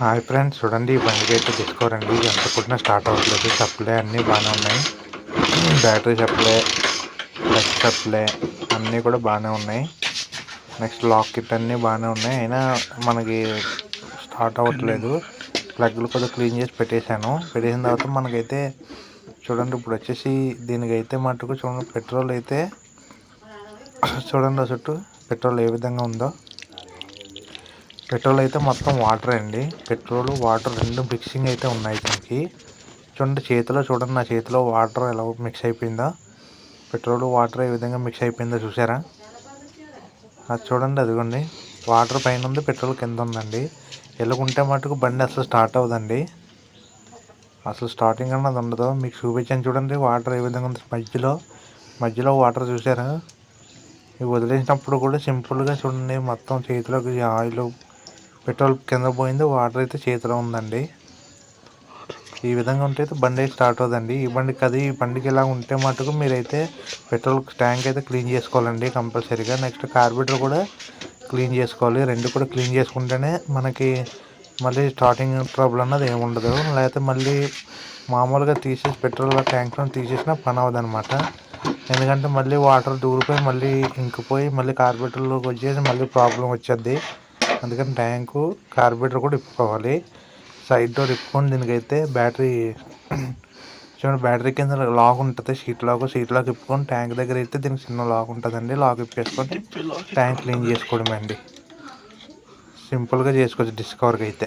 Hi friends చూడండి ఈ బండికి అయితే తీసుకోరండి ఎంత కొట్టినా స్టార్ట్ అవ్వట్లేదు. సప్లై అన్నీ బాగానే ఉన్నాయి. బ్యాటరీ సప్లై టచ్ సప్లై అన్నీ కూడా బాగానే ఉన్నాయి. నెక్స్ట్ లాక్ కిట్ అన్నీ బాగానే ఉన్నాయి. అయినా మనకి స్టార్ట్ అవ్వట్లేదు. ప్లగ్లు కూడా క్లీన్ చేసి పెట్టేశాను. పెట్టేసిన తర్వాత మనకైతే చూడండి ఇప్పుడు వచ్చేసి దీనికైతే మటుకు చూడండి పెట్రోల్ అయితే చూడండి చుట్టూ పెట్రోల్ ఏ విధంగా ఉందో. పెట్రోల్ అయితే మొత్తం వాటర్ అండి. పెట్రోల్ వాటర్ రెండు మిక్సింగ్ అయితే ఉన్నాయి దీనికి. చూడండి చేతిలో చూడండి నా చేతిలో వాటర్ ఎలా మిక్స్ అయిపోయిందో. పెట్రోల్ వాటర్ ఏ విధంగా మిక్స్ అయిపోయిందో చూసారా? అది చూడండి అదిగోండి. వాటర్ పైన ఉంది పెట్రోల్ కింద ఉందండి. ఎలాగుంటే మటుకు బండి అసలు స్టార్ట్ అవ్వదండి. అసలు స్టార్టింగ్ అన్నది ఉండదు. మీకు చూపించాను చూడండి వాటర్ ఏ విధంగా ఉంది మధ్యలో. మధ్యలో వాటర్ చూసారా? ఇవి వదిలేసినప్పుడు కూడా సింపుల్గా చూడండి మొత్తం చేతిలోకి ఆయిల్ పెట్రోల్ కింద పోయింది వాటర్ అయితే చేతిలో ఉందండి. ఈ విధంగా ఉంటే బండి అయితే స్టార్ట్ అవుతుందండి ఈ బండికి అది ఈ బండికి ఇలా ఉంటే మటుకు మీరైతే పెట్రోల్ ట్యాంక్ అయితే క్లీన్ చేసుకోవాలండి కంపల్సరీగా. నెక్స్ట్ కార్బెటర్ కూడా క్లీన్ చేసుకోవాలి. రెండు కూడా క్లీన్ చేసుకుంటేనే మనకి మళ్ళీ స్టార్టింగ్ ట్రబుల్ అన్నది ఏమి ఉండదు. లేకపోతే మళ్ళీ మామూలుగా తీసేసి పెట్రోల్ ట్యాంక్లో తీసేసిన పని అవ్వదనమాట ఎందుకంటే మళ్ళీ వాటర్ దూరిపోయి మళ్ళీ ఇంకిపోయి మళ్ళీ కార్బేటర్లోకి వచ్చేసి మళ్ళీ ప్రాబ్లం వచ్చేది అందుకని ట్యాంకు కార్బేటర్ కూడా ఇప్పుకోవాలి. సైడ్ డోర్ ఇప్పుకొని దీనికైతే. బ్యాటరీ చూడండి బ్యాటరీ కింద లాక్ ఉంటుంది. షీట్ లాక్ షీట్ లాక్ ఇప్పుకొని ట్యాంక్ దగ్గర అయితే దీనికి చిన్న లాక్ ఉంటుందండి. లాక్ ఇప్పేసుకొని ట్యాంక్ క్లీన్ చేసుకోవడమే అండి. సింపుల్గా చేసుకోవచ్చు డిస్కవర్కి అయితే.